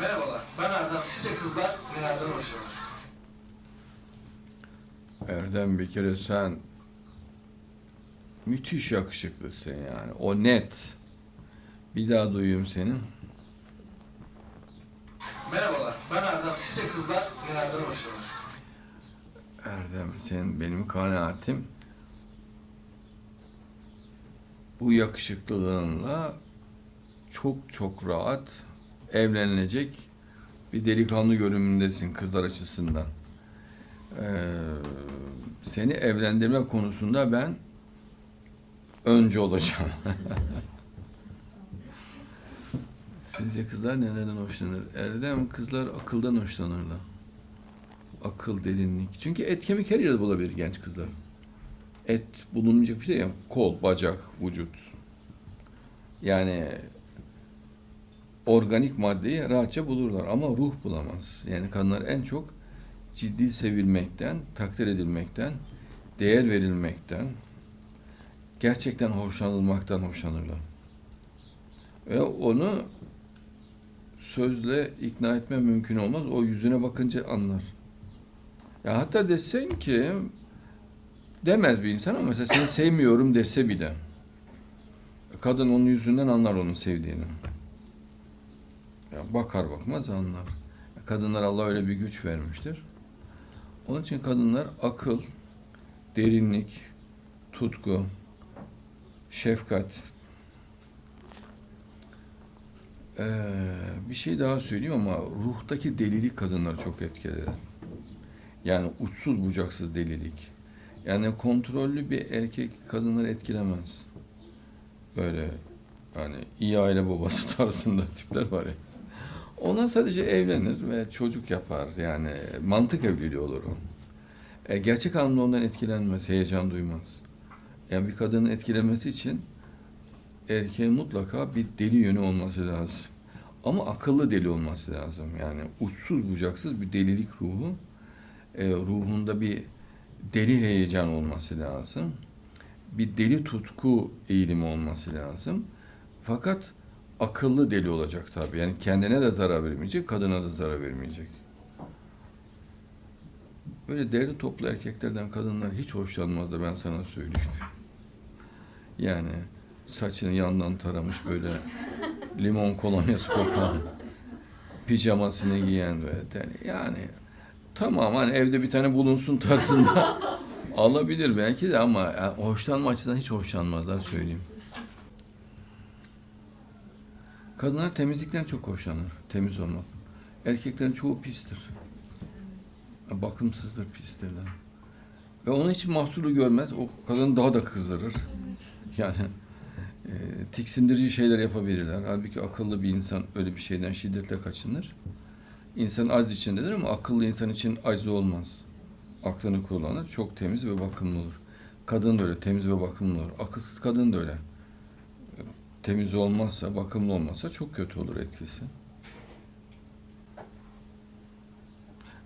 Merhabalar, ben Erdem. Sizce kızlar nelerden hoşlanır? Erdem bir kere sen müthiş yakışıklısın yani. O net. Bir daha duyayım seni. Merhabalar, ben Erdem. Sizce kızlar nelerden hoşlanır? Erdem senin benim kanaatim bu yakışıklılığınla çok çok rahat evlenilecek bir delikanlı görünümündesin kızlar açısından. Ee, seni evlendirme konusunda ben önce olacağım. Sizce kızlar nelerden hoşlanır? Erdem kızlar akıldan hoşlanırlar. Akıl, derinlik. Çünkü et kemik her yerde bulabilir genç kızlar. Et bulunmayacak bir şey ya. Kol, bacak, vücut. Yani organik maddeyi rahatça bulurlar ama ruh bulamaz. Yani kadınlar en çok ciddi sevilmekten, takdir edilmekten, değer verilmekten, gerçekten hoşlanılmaktan hoşlanırlar. Ve onu sözle ikna etme mümkün olmaz. O yüzüne bakınca anlar. Ya hatta desen ki demez bir insan ama mesela seni sevmiyorum dese bile kadın onun yüzünden anlar onu sevdiğini. Ya bakar bakmaz anlar. Kadınlar Allah öyle bir güç vermiştir. Onun için kadınlar akıl, derinlik, tutku, şefkat. Ee, bir şey daha söyleyeyim ama ruhtaki delilik kadınları çok etkiler. Yani uçsuz bucaksız delilik. Yani kontrollü bir erkek kadınları etkilemez. Böyle hani iyi aile babası tarzında tipler var ya. Ona sadece evlenir ve çocuk yapar. Yani mantık evliliği olur o. E, gerçek anlamda ondan etkilenmez, heyecan duymaz. Yani bir kadının etkilenmesi için erkeğin mutlaka bir deli yönü olması lazım. Ama akıllı deli olması lazım. Yani uçsuz bucaksız bir delilik ruhu e, ruhunda bir deli heyecan olması lazım. Bir deli tutku eğilimi olması lazım. Fakat akıllı deli olacak tabii. Yani kendine de zarar vermeyecek, kadına da zarar vermeyecek. Böyle derli toplu erkeklerden kadınlar hiç hoşlanmazdı ben sana söyleyeyim. Yani saçını yandan taramış böyle limon kolonyası kokan, pijamasını giyen ve yani Tamam hani evde bir tane bulunsun tarzında alabilir belki de ama yani hoşlanma açısından hiç hoşlanmazlar söyleyeyim. Kadınlar temizlikten çok hoşlanır. Temiz olmak. Erkeklerin çoğu pistir. Bakımsızdır, pistirler. Ve onun için mahsuru görmez. O kadın daha da kızdırır. Yani e, tiksindirici şeyler yapabilirler. Halbuki akıllı bir insan öyle bir şeyden şiddetle kaçınır. İnsan az içindedir ama akıllı insan için acı olmaz. Aklını kullanır, çok temiz ve bakımlı olur. Kadın da öyle, temiz ve bakımlı olur. Akılsız kadın da öyle. Temiz olmazsa, bakımlı olmazsa çok kötü olur etkisi.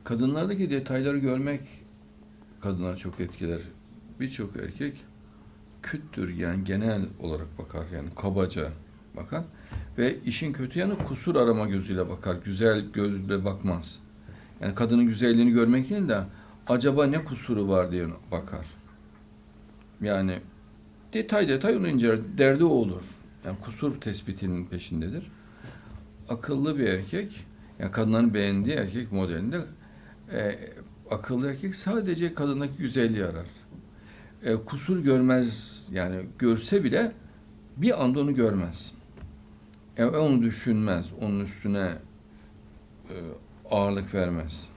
Kadınlardaki detayları görmek kadınları çok etkiler. Birçok erkek küttür yani genel olarak bakar yani kabaca bakar. Ve işin kötü yanı kusur arama gözüyle bakar. Güzel gözle bakmaz. Yani kadının güzelliğini görmek değil de acaba ne kusuru var diye bakar. Yani detay detay onu inceler. Derdi o olur. Yani kusur tespitinin peşindedir. Akıllı bir erkek, yani kadınların beğendiği erkek modelinde e, akıllı erkek sadece kadındaki güzelliği arar. E, kusur görmez yani görse bile bir anda onu görmez. E, onu düşünmez, onun üstüne e, ağırlık vermez.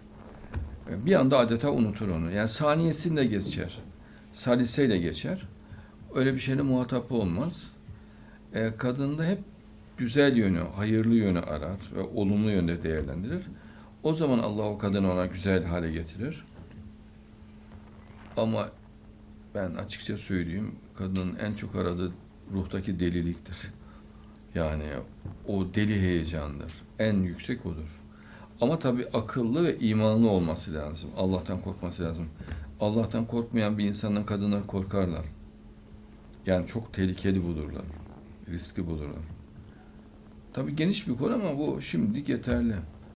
E, bir anda adeta unutur onu. Yani saniyesinde geçer. Saliseyle geçer. Öyle bir şeyle muhatap olmaz. E, kadında hep güzel yönü, hayırlı yönü arar ve olumlu yönde değerlendirir. O zaman Allah o kadını ona güzel hale getirir. Ama ben açıkça söyleyeyim, kadının en çok aradığı ruhtaki deliliktir. Yani o deli heyecandır. En yüksek odur. Ama tabii akıllı ve imanlı olması lazım. Allah'tan korkması lazım. Allah'tan korkmayan bir insandan kadınlar korkarlar. Yani çok tehlikeli bulurlar. Riski bulurlar. Tabii geniş bir konu ama bu şimdilik yeterli.